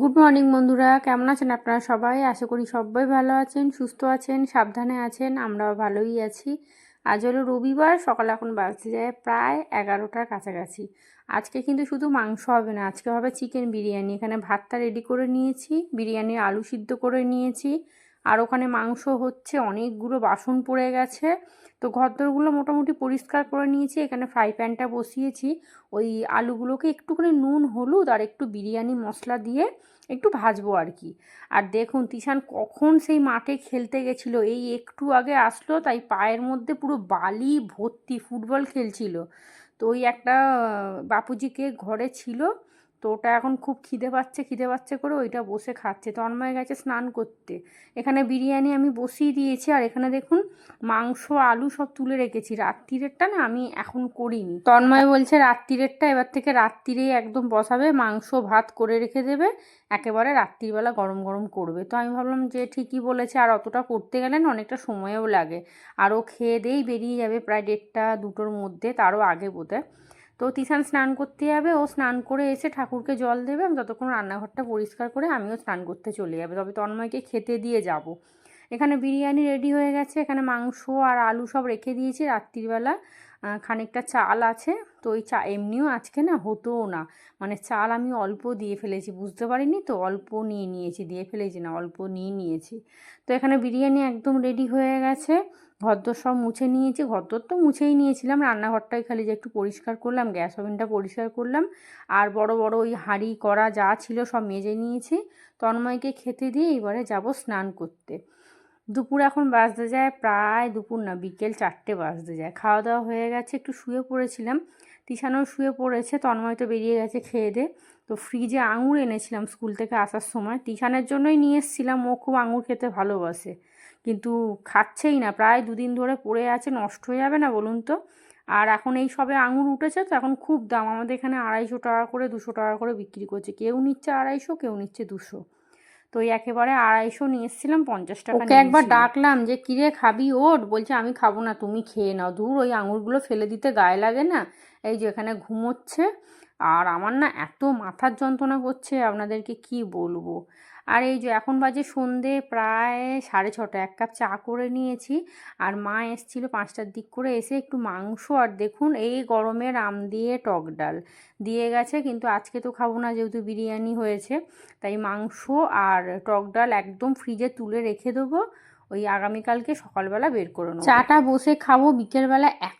Good morning বন্ধুরা। কেমন আছেন আপনারা সবাই? আশা করি সবাই ভালো আছেন, সুস্থ আছেন, সাবধানে আছেন, আমরাও ভালোই আছি। আজ হলো রবিবার, সকাল এখন বাজতে যায় প্রায় এগারোটার কাছাকাছি। আজকে কিন্তু শুধু মাংস হবে না, আজকে হবে চিকেন বিরিয়ানি। এখানে ভাতটা রেডি করে নিয়েছি, বিরিয়ানির আলু সিদ্ধ করে নিয়েছি। আর ওখানে মাংস হচ্ছে, অনেকগুলো বাসন পড়ে গেছে। তো ঘরদোরগুলো মোটামুটি পরিষ্কার করে নিয়েছি। এখানে ফ্রাই প্যানটা বসিয়েছি। ওই আলুগুলোকে একটুখানি নুন, হলুদ আর একটু বিরিয়ানি মশলা দিয়ে একটু ভাজবো আর কি। আর দেখুন, তিশান কখন সেই মাঠে খেলতে গেছিল। এই একটু আগে আসলো, তাই পায়ের মধ্যে পুরো বালি ভর্তি ফুটবল খেলছিল। তো ওই একটা বাপুজিকে ঘরে ছিল। তো ওটা এখন খুব খিদে পাচ্ছে খিদে পাচ্ছে করে ওইটা বসে খাচ্ছে। তন্ময় গেছে স্নান করতে। এখানে বিরিয়ানি আমি বসিয়ে দিয়েছি আর এখানে দেখুন মাংস, আলু সব তুলে রেখেছি। রাত্রিরেরটা না আমি এখন করিনি। তন্ময় বলছে রাত্রিরেরটা এবার থেকে রাত্রিরেই একদম বসাবে, মাংস, ভাত করে রেখে দেবে। একেবারে রাত্রিবেলা গরম গরম করবে। তো আমি ভাবলাম যে ঠিকই বলেছে, আর অতটা করতে গেলে না অনেকটা সময়ও লাগে। আরও খেয়ে দেই বেরিয়ে যাবে প্রায় দেড়টা, দুটোর মধ্যে, তারও আগে বোধহয়। তো তিশান স্নান করতে যাবে, ও স্নান করে এসে ঠাকুরকে জল দেবে আমি ততক্ষণ রান্নাঘরটা পরিষ্কার করে আমিও স্নান করতে চলে যাবে। তবে তন্ময়কে খেতে দিয়ে যাব। এখানে বিরিয়ানি রেডি হয়ে গেছে, এখানে মাংস আর আলু সব রেখে দিয়েছি। রাত্রিবেলা খানিকটা চাল আছে, তো ওই চা, এমনিও আজকে না হতোও না। মানে চাল আমি অল্প দিয়ে ফেলেছি, বুঝতে পারিনি তো, অল্প নিয়ে নিয়েছি, দিয়ে ফেলেছি না, অল্প নিয়ে নিয়েছি। তো এখানে বিরিয়ানি একদম রেডি হয়ে গেছে। ঘরদোর সব মুছে নিয়েছি ঘরদোর তো মুছেই নিয়েছিলাম, রান্নাঘরটাই খালি যে একটু পরিষ্কার করলাম, গ্যাস ওভেনটা পরিষ্কার করলাম, আর বড় বড় ওই হাঁড়ি, কড়া যা ছিল সব মেজে নিয়েছি, তন্ময়কে খেতে দিয়ে এবারে যাব স্নান করতে। দুপুর এখন বাজতে যায় প্রায় দুপুর না, বিকেল চারটে বাজতে যায়। খাওয়া দাওয়া হয়ে গেছে, একটু শুয়ে পড়েছিলাম, তিশানও শুয়ে পড়েছে, তন্ময় তো বেরিয়ে গেছে খেয়ে দে। তো ফ্রিজে আঙুর এনেছিলাম স্কুল থেকে আসার সময় টিশানের জন্যই নিয়ে এসেছিলাম, ও খুব আঙুর খেতে ভালোবাসে। কিন্তু খাচ্ছেই না। প্রায় দুদিন ধরে পড়ে আছে নষ্ট হয়ে যাবে না বলুন তো? আর এখন এই সবে আঙুর উঠেছে তো এখন খুব দাম। আমাদের এখানে আড়াইশো টাকা করে দুশো টাকা করে বিক্রি করছে। কেউ নিচ্ছে আড়াইশো কেউ নিচ্ছে দুশো। তো একেবারে আড়াইশো নিয়ে এসেছিলাম পঞ্চাশ টাকা ওকে একবার ডাকলাম যে কিরে খাবি ওট? বলছে আমি খাব না তুমি খেয়ে নাও। দূর ওই আঙুরগুলো ফেলে দিতে গায়ে লাগে না। এই যে এখানে ঘুমোচ্ছে। আর আমার না এত মাথার যন্ত্রণা করছে আপনাদেরকে কি বলব? আর এই যে এখন বাজে সন্ধে প্রায় সাড়ে ছটা, এক কাপ চা করে নিয়েছি। আর মা এসছিল পাঁচটার দিক করে এসে একটু মাংস আর দেখুন এই গরমে আম দিয়ে টক ডাল দিয়ে গেছে, কিন্তু আজকে তো খাব না যেহেতু বিরিয়ানি হয়েছে। তাই মাংস আর টক ডাল একদম ফ্রিজে তুলে রেখে দেবো। ওই আগামীকালকে সকালবেলা বের করে নেব। চাটা বসে খাব, বিকেলবেলা এক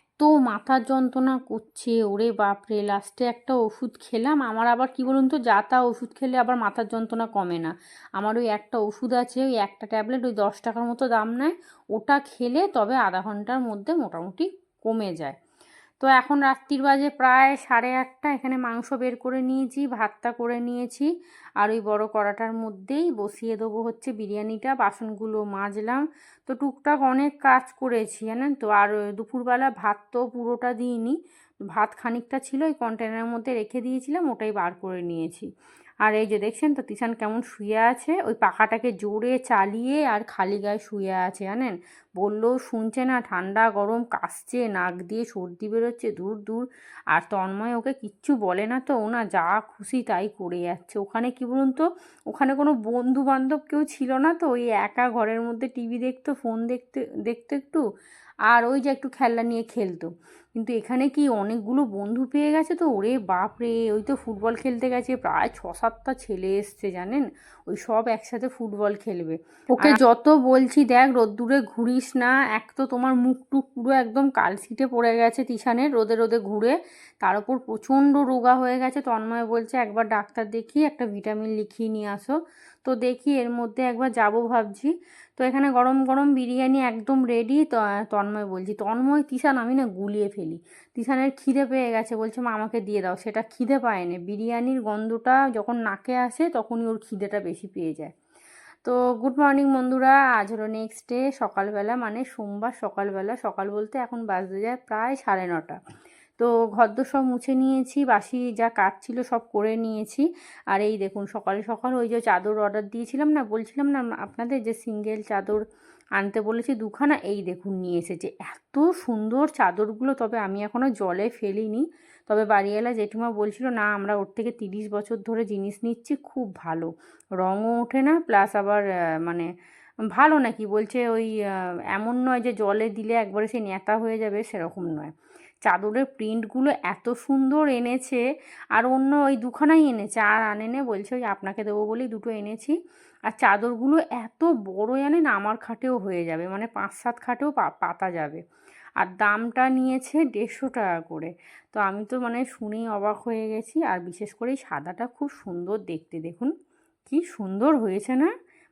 মাথার যন্ত্রণা করছে, ওরে বাপরে লাস্টে একটা ওষুধ খেলাম, আমার আবার কি বলুন তো, যা তা ওষুধ খেলে আবার মাথার যন্ত্রণা কমে না। আমার ওই একটা ওষুধ আছে, ওই একটা ট্যাবলেট ওই দশ টাকার মতো দাম নেয়, ওটা খেলে তবে আধা ঘণ্টার মধ্যে মোটামুটি কমে যায়। তো এখন রাত্রির বাজে প্রায় সাড়ে আটটা, এখানে মাংস বের করে নিয়েছি, ভাতটা করে নিয়েছি। আর ওই বড় কড়াটার মধ্যেই বসিয়ে দেবো হচ্ছে বিরিয়ানিটা, বাসনগুলো মাজলাম। তো টুকটাক অনেক কাজ করেছি, জানেন তো? আর দুপুরবেলা ভাত তো পুরোটা দিইনি। ভাত খানিকটা ছিল, ওই কন্টেনারের মধ্যে রেখে দিয়েছিলাম, ওটাই বার করে নিয়েছি। আর এই যে দেখছেন তো, তিশান কেমন শুয়ে আছে? ওই পাখাটাকে জোরে চালিয়ে আর খালি গায়ে শুয়ে আছে, জানেন? বললেও শুনছে না ঠান্ডা গরম কাশছে নাক দিয়ে সর্দি বেরোচ্ছে দূর দূর। আর তন্ময় ওকে কিচ্ছু বলে না তো ও না যা খুশি তাই করে যাচ্ছে। ওখানে কি বলুন তো ওখানে কোনো বন্ধু বান্ধব কেউ ছিল না তো? ওই একা ঘরের মধ্যে টিভি দেখতো ফোন দেখতে দেখতো একটু। আর ওই যে একটু খেলনা নিয়ে খেলতো। কিন্তু এখানে কি অনেকগুলো বন্ধু পেয়ে গেছে তো? ওরে বাপ রে ওই তো ফুটবল খেলতে গেছে। প্রায় ছ সাতটা ছেলে এসছে জানেন? ওই সব একসাথে ফুটবল খেলবে। ওকে যত বলছি দেখ রোদ্দুরে ঘুরিস না, এক তো তোমার মুখ টুক পুরো একদম কালসিটে পড়ে গেছে টিশানের রোদে রোদে ঘুরে। তার উপর প্রচণ্ড রোগা হয়ে গেছে। তন্ময় বলছে, একবার ডাক্তার দেখিয়ে একটা ভিটামিন লিখিয়ে নিয়ে আসো। তো দেখি এর মধ্যে একবার যাব ভাবছি। তো এখানে গরম গরম বিরিয়ানি একদম রেডি তন্ময় বলছি, তন্ময় তিশান আমি না গুলিয়ে ফেলি। তিশানের খিদে পেয়ে গেছে। বলছে, মা, আমাকে দিয়ে দাও। সেটা খিদে পায়নি। বিরিয়ানির গন্ধটা যখন নাকে আসে, তখনই ওর খিদেটা বেশি পেয়ে যায়। তো গুড মর্নিং বন্ধুরা আজ হলো নেক্সট ডে সকালবেলা মানে সোমবার সকালবেলা, সকাল বলতে এখন বাজতে যায় প্রায় সাড়ে নটা। তো ঘরদোর সব মুছে নিয়েছি, বাসি যা কাজ ছিল সব করে নিয়েছি। আর এই দেখুন, সকালে সকাল ওই যে চাদর অর্ডার দিয়েছিলাম না, বলছিলাম না আপনাদের যে সিঙ্গেল চাদর আনতে বলেছি দুখানা, এই দেখুন নিয়ে এসেছে। এত সুন্দর চাদরগুলো, তবে আমি এখনও জলে ফেলিনি। তবে বাড়িওয়ালা জেঠিমা বলছিল, না, আমরা ওর থেকে তিরিশ বছর ধরে জিনিস নিচ্ছি, খুব ভালো। রঙও ওঠে না প্লাস আবার মানে ভালো নাকি বলছে, ওই এমন নয় যে জলে দিলে একবারে সে নেতা হয়ে যাবে, সেরকম নয়। চাদরের প্রিন্টগুলো এত সুন্দর এনেছে, আর অন্য ওই দুখানাই এনেছে, আর আনে আনেনে বলছে, ওই আপনাকে দেবো বলেই দুটো এনেছি। আর চাদরগুলো এত বড় জানেন আমার খাটেও হয়ে যাবে মানে পাঁচ সাত খাটেও পাতা যাবে। আর দামটা নিয়েছে দেড়শো টাকা করে। তো আমি তো মানে শুনেই অবাক হয়ে গেছি। আর বিশেষ করে সাদাটা খুব সুন্দর দেখতে। দেখুন, কি সুন্দর হয়েছে না?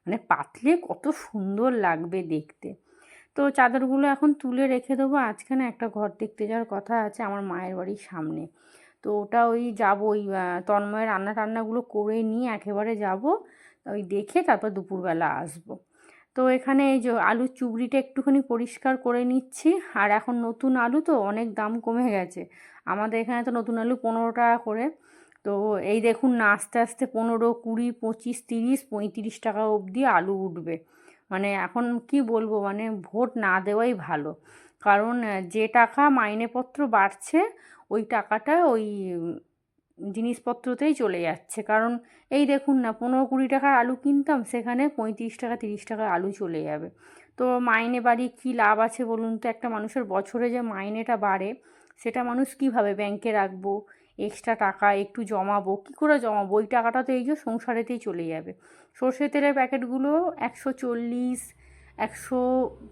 মানে পাতলে কত সুন্দর লাগবে দেখতে। তো চাদরগুলো এখন তুলে রেখে দেবো। আজকে না একটা ঘর দেখতে যাওয়ার কথা আছে আমার মায়ের বাড়ির সামনে। তো ওটা ওই যাব ওই তন্ময়ের রান্না টান্নাগুলো করে নিয়ে একেবারে যাব। ওই দেখে তারপর দুপুরবেলা আসব। তো এখানে এই যে আলুর চুবড়িটা একটুখানি পরিষ্কার করে নিচ্ছি, আর এখন নতুন আলু তো অনেক দাম কমে গেছে। আমাদের এখানে তো নতুন আলু পনেরো টাকা করে। তো এই দেখুন না, আস্তে আস্তে পনেরো, কুড়ি, পঁচিশ, তিরিশ, পঁয়ত্রিশ টাকা অবধি আলু উঠবে। মানে এখন কি বলব মানে ভোট না দেওয়াই ভালো। কারণ যে টাকা মাইনেপত্র বাড়ছে, ওই টাকাটা ওই জিনিসপত্রতেই চলে যাচ্ছে। কারণ এই দেখুন না, পনেরো কুড়ি টাকার আলু কিনতাম, সেখানে পঁয়ত্রিশ টাকা, তিরিশ টাকার আলু চলে যাবে। তো মাইনে বাড়িয়ে কী লাভ আছে বলুন তো? একটা মানুষের বছরে যে মাইনেটা বাড়ে, সেটা মানুষ কীভাবে ব্যাংকে রাখব? এক্সট্রা টাকা একটু জমাবো? কী করে জমাবো? ওই টাকাটা তো এই যে সংসারেতেই চলে যাবে। সর্ষে তেলের প্যাকেটগুলো একশো চল্লিশ, একশো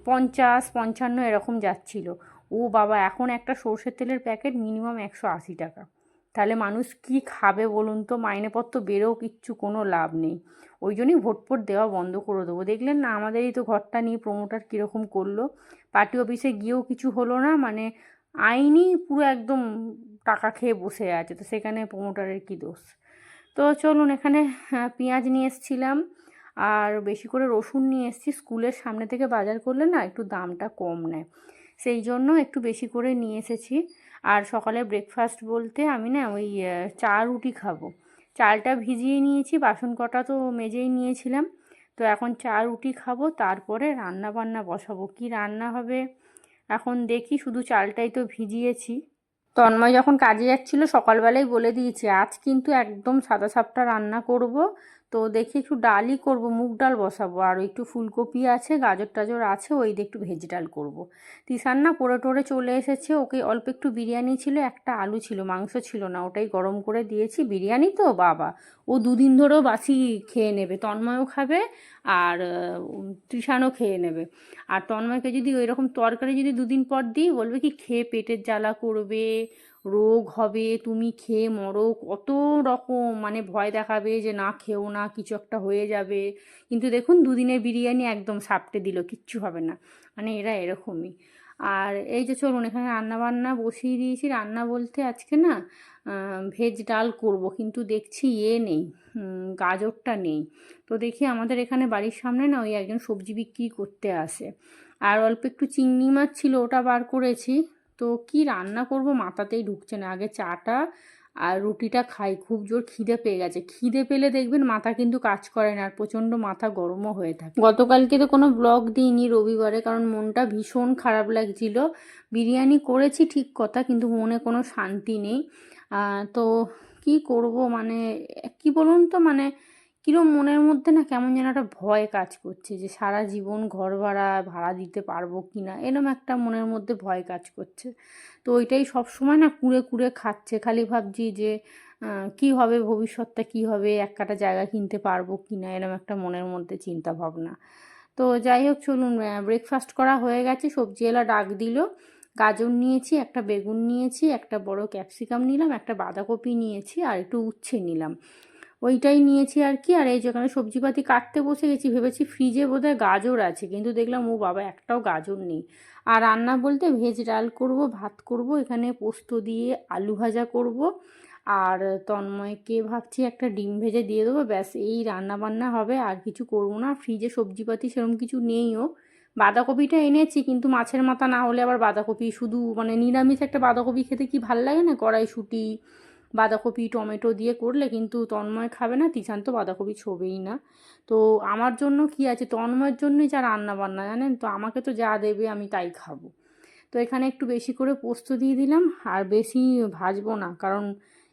পঞ্চাশ, পঞ্চান্ন এরকম যাচ্ছিল। ও বাবা, এখন একটা সর্ষের তেলের প্যাকেট মিনিমাম একশো আশি টাকা। তাহলে মানুষ কি খাবে বলুন তো? মাইনেপত্র বেরোও কিচ্ছু কোনো লাভ নেই। ওই জন্যই ভোট ফোট দেওয়া বন্ধ করে দেবো। দেখলেন না আমাদেরই তো ঘরটা নিয়ে প্রমোটার কীরকম করল। পার্টি অফিসে গিয়েও কিছু হলো না মানে আইনি পুরো একদম টাকা খেয়ে বসে আছে তো সেখানে প্রমোটারের কী দোষ? তো চলুন এখানে আহ, পেঁয়াজ নিয়ে এসেছিলাম আর বেশি করে রসুন নিয়ে এসেছি। স্কুলের সামনে থেকে বাজার করলে না একটু দামটা কম নেয়। সেই জন্য একটু বেশি করে নিয়ে এসেছি। আর সকালে ব্রেকফাস্ট বলতে আমি না ওই চা রুটি খাব। চালটা ভিজিয়ে নিয়েছি, বাসন কটা তো মেজেই নিয়েছিলাম। তো এখন চা রুটি খাব, তারপরে রান্না বান্না বসাবো। কি রান্না হবে? এখন দেখি, শুধু চালটাই তো ভিজিয়েছি। তন্ময় যখন কাজে যাচ্ছিল, সকালবেলাই বলে দিয়েছি, আজ কিন্তু একদম সাদা সাপটা রান্না করব। তো দেখি একটু ডালই করব, মুগ ডাল বসাবো। আর একটু ফুলকপি আছে, গাজর টাজর আছে, ওই দিয়ে একটু ভেজ ডাল করব। তিসান না পড়ে টোরে চলে এসেছে, ওকে অল্প একটু বিরিয়ানি ছিল, একটা আলু ছিল, মাংস ছিল না, ওটাই গরম করে দিয়েছি। বিরিয়ানি তো, বাবা! ও দুদিন ধরেও বাসি খেয়ে নেবে, তন্ময়ও খাবে আর তৃষানও খেয়ে নেবে। আর তন্ময়কে যদি ওই রকম তরকারি যদি দুদিন পর দিই, বলবে কি খেয়ে পেটের জ্বালা করবে। রোগ হবে, তুমি খেয়ে মরো, কত রকম মানে ভয় দেখাবে যে না খেও না, কিছু একটা হয়ে যাবে। কিন্তু দেখুন, দুদিনের বিরিয়ানি একদম সাপটে দিল, কিচ্ছু হবে না। মানে এরা এরকমই। আর এই যে চলুন, এখানে রান্না বান্না বসিয়ে দিয়েছি। রান্না বলতে আজকে না ভেজ ডাল করব, কিন্তু দেখছি ইয়ে নেই গাজরটা নেই। তো দেখি আমাদের এখানে বাড়ির সামনে না ওই একজন সবজি বিক্রি করতে আসে। আর অল্প একটু চিংড়ি মাছ ছিল, ওটা বার করেছি। তো কি রান্না করব মাথাতেই ঢুকছে না। আগে চাটা আর রুটিটা খাই। খুব জোর খিদে পেয়ে গেছে। খিদে পেলে দেখবেন মাথা কিন্তু কাজ করে না আর প্রচণ্ড মাথা গরমও হয়ে থাকে। গতকালকে তো কোনো ব্লগ দিইনি রবিবারে কারণ মনটা ভীষণ খারাপ লাগছিল। বিরিয়ানি করেছি ঠিক কথা কিন্তু মনে কোনো শান্তি নেই। তো কি করব মানে কি বলুন তো মানে কিরম মনের মধ্যে না কেমন যেন একটা ভয় কাজ করছে যে, সারা জীবন ঘর ভাড়া ভাড়া দিতে পারব কি না এরম একটা মনের মধ্যে ভয় কাজ করছে। তো ওইটাই সব সময় না কুড়ে কুড়ে খাচ্ছে। খালি ভাবছি যে কি হবে ভবিষ্যৎটা? কি হবে? এক কাটা জায়গা কিনতে পারব কি না এরম একটা মনের মধ্যে চিন্তা ভাবনা। তো যাই হোক, চলুন ব্রেকফাস্ট করা হয়ে গেছে। সবজিওয়ালা ডাক দিল। গাজর নিয়েছি, একটা বেগুন নিয়েছি, একটা বড় ক্যাপসিকাম নিলাম, একটা বাঁধাকপি নিয়েছি, আর একটু উচ্ছে নিলাম। ওইটাই নিয়েছি আর কি। আর এই যে যেখানে সবজিপাতি কাটতে বসে গেছি, ভেবেছি ফ্রিজে বোধহয় গাজর আছে, কিন্তু দেখলাম, ও বাবা, একটাও গাজর নেই। আর রান্না বলতে ভেজ ডাল করব, ভাত করব, এখানে পোস্ত দিয়ে আলু ভাজা করব। আর তন্ময়কে ভাবছি একটা ডিম ভেজে দিয়ে দেবো, ব্যাস, এই রান্না বান্না হবে, আর কিছু করব না। ফ্রিজে সবজিপাতি সেরকম কিছু নেইও বাঁধাকপিটা এনেছি, কিন্তু মাছের মাথা না হলে আবার বাঁধাকপি, শুধু মানে নিরামিষ একটা বাঁধাকপি খেতে কি ভালো লাগে না? কড়াইশুঁটি বাঁধাকপি, টমেটো দিয়ে করলে কিন্তু তন্ময় খাবে না তিশান তো বাঁধাকপি ছোবেই না। তো আমার জন্য কি আছে? তন্ময়ের জন্যই যা রান্না বান্না জানেন? তো আমাকে তো যা দেবে আমি তাই খাব। তো এখানে একটু বেশি করে পোস্ত দিয়ে দিলাম, আর বেশি ভাজবো না, কারণ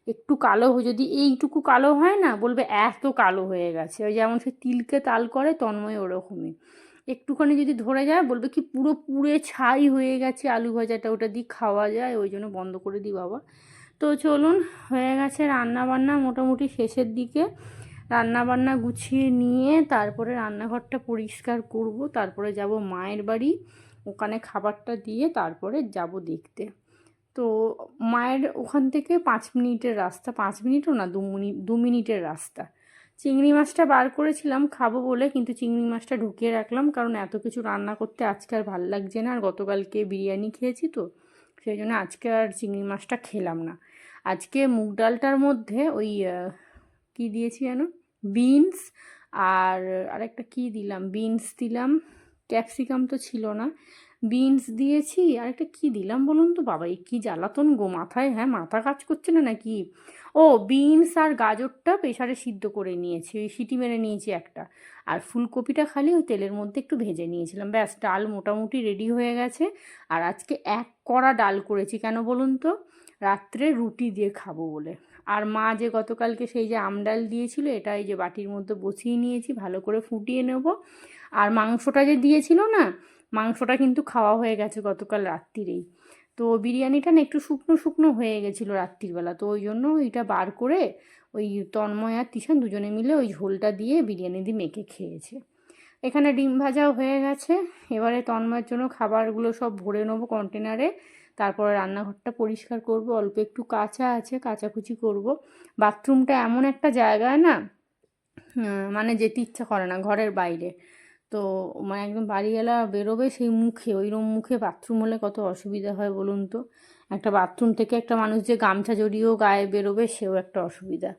একটু কালো যদি এইটুকু কালো হয় না, বলবে এত কালো হয়ে গেছে। ওই যেমন সে তিলকে তাল করে, তন্ময় ওরকমই। একটুখানি যদি ধরে যায়, বলবে কি পুরো পুড়ে ছাই হয়ে গেছে আলু ভাজাটা, ওটা দিয়ে খাওয়া যায়, ওই জন্য বন্ধ করে দিই বাবা। তো চলুন, হয়ে গেছে রান্না বান্না মোটামুটি শেষের দিকে। রান্না বান্না গুছিয়ে নিয়ে তারপরে রান্নাঘরটা পরিষ্কার করব। তারপরে যাব মায়ের বাড়ি, ওখানে খাবারটা দিয়ে তারপরে যাব দেখতে। তো মায়ের ওখান থেকে পাঁচ মিনিটের রাস্তা, পাঁচ মিনিটও না, দু মিনিট দু মিনিটের রাস্তা। চিংড়ি মাছটা বার করেছিলাম, খাব বলে, কিন্তু চিংড়ি মাছটা ঢুকিয়ে রাখলাম, কারণ এত কিছু রান্না করতে আজকে আর ভালো লাগছে না। আর গতকালকে বিরিয়ানি খেয়েছি তো সেই জন্য আজকে আর চিংড়ি মাছটা খেলাম না। আজকে মুগ ডালটার মধ্যে ওই কি দিয়েছি যেন? বিনস আর আরেকটা কি দিলাম? বিনস দিলাম, ক্যাপসিকাম তো ছিল না। বিনস দিয়েছি আর একটা কী দিলাম বলুন তো বাবা? এই কী জ্বালাতন গো, মাথায় হ্যাঁ মাথা কাজ করছে না নাকি? ও বিনস আর গাজরটা প্রেশারে সিদ্ধ করে নিয়েছি, ওই সিটি মেরে নিয়েছি একটা। আর ফুলকপিটা খালি ওই তেলের মধ্যে একটু ভেজে নিয়েছিলাম। ব্যাস, ডাল মোটামুটি রেডি হয়ে গেছে। আর আজকে এক কড়া ডাল করেছি কেন বলুন তো? রাত্রে রুটি দিয়ে খাব বলে। আর মা যে গতকালকে সেই যে আমডাল দিয়েছিল, এটা এই যে বাটির মধ্যে বসিয়ে নিয়েছি, ভালো করে ফুটিয়ে নেব। আর মাংসটা যে দিয়েছিল না, মাংসটা কিন্তু খাওয়া হয়ে গেছে গতকাল রাত্রিরেই। তো বিরিয়ানিটা না একটু শুকনো শুকনো হয়ে গেছিল রাত্রিবেলা তো ওই জন্য ওইটা বার করে ওই তন্ময় আর তিশান দুজনে মিলে ওই ঝোলটা দিয়ে বিরিয়ানি দিয়ে মেখে খেয়েছে। এখানে ডিম ভাজাও হয়ে গেছে। এবারে তন্ময়ের জন্য খাবারগুলো সব ভরে নেব কন্টেনারে তারপরে রান্নাঘরটা পরিষ্কার করব। অল্প একটু কাঁচা আছে, কাচাকুচি করব। বাথরুমটা এমন একটা জায়গায় না মানে যেতে ইচ্ছা করে না, ঘরের বাইরে। তো মানে একদম বাড়িওয়ালা বেরোবে সেই মুখে ওইরকম মুখে বাথরুম হলে কত অসুবিধা হয় বলুন তো? একটা বাথরুম থেকে একটা মানুষ যে গামছা জড়িয়েও গায়ে বেরোবে সেও একটা অসুবিধা।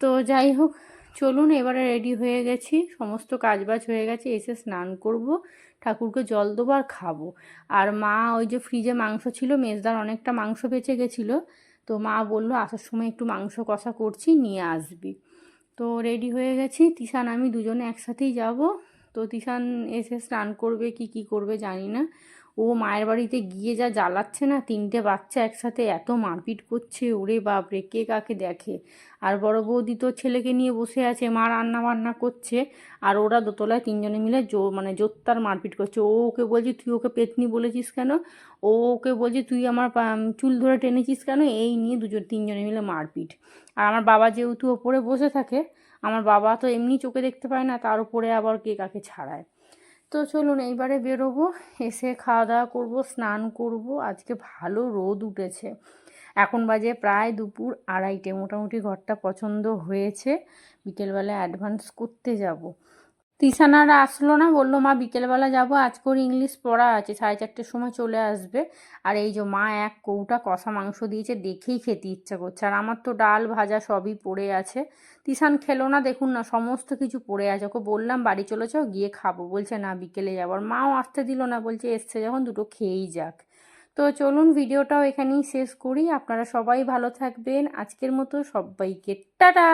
তো যাই হোক, চলুন এবারে রেডি হয়ে গেছি, সমস্ত কাজবাজ হয়ে গেছে, এসে স্নান করব, ঠাকুরকে জল দেবো আর খাব। আর মা ওই যে ফ্রিজে মাংস ছিল, মেজদার অনেকটা মাংস বেঁচে গেছিল, তো মা বলল আসার সময় একটু মাংস কষা করছি, নিয়ে আসবি। তো রেডি হয়ে গেছি তিশান আমি দুজনে একসাথেই যাব। তো তিশান এসে স্নান করবে, কি কি করবে জানি না। ও মায়ের বাড়িতে গিয়ে যা জ্বালাচ্ছে না, তিনটে বাচ্চা একসাথে এত মারপিট করছে, ওরে বাপরে, কে কাকে দেখে? আর বড় বৌদি তো ছেলেকে নিয়ে বসে আছে, মা রান্না বান্না করছে, আর ওরা দোতলায় তিনজনে মিলে জো মানে জোত্তার মারপিট করছে। ও ওকে বলছি, তুই ওকে পেতনি বলেছিস কেন? ও ওকে বলছে, তুই আমার চুল ধরে টেনেছিস কেন? এই নিয়ে দুজন, তিনজনে মিলে মারপিট। আর আমার বাবা যেহেতু ওপরে বসে থাকে আমার বাবা তো এমনি চোখে দেখতে পায় না, তার উপরে আবার কে কাকে ছাড়ায়। তো চলুন এইবারে বেরোবো, এসে খাওয়া দাওয়া করব, স্নান করব। আজকে ভালো রোদ উঠেছে। এখন বাজে প্রায় দুপুর আড়াইটে। মোটামুটি ঘরটা পছন্দ হয়েছে। বিকেলবেলা অ্যাডভান্স করতে যাব। তিসানারা আসলো না, বলল, মা, বিকেলবেলা যাব আজকে ওর ইংলিশ পড়া আছে, সাড়ে চারটের সময় চলে আসবে। আর এই যে মা, এক কৌটা কষা মাংস দিয়েছে, দেখেই খেতে ইচ্ছা করছে। আর আমার তো ডাল ভাজা সবই পড়ে আছে। তিসান খেলো না, দেখুন না, সমস্ত কিছু পড়ে আছে। ওকে বললাম, বাড়ি চলে গিয়ে খাব। বলছে, না, বিকেলে যাব। আর মাও আসতে দিল না, বলছে, এসছে, যখন দুটো খেয়েই যাক। তো চলুন, ভিডিওটাও এখানেই শেষ করি। আপনারা সবাই ভালো থাকবেন। আজকের মতো সবাইকে, টাটা!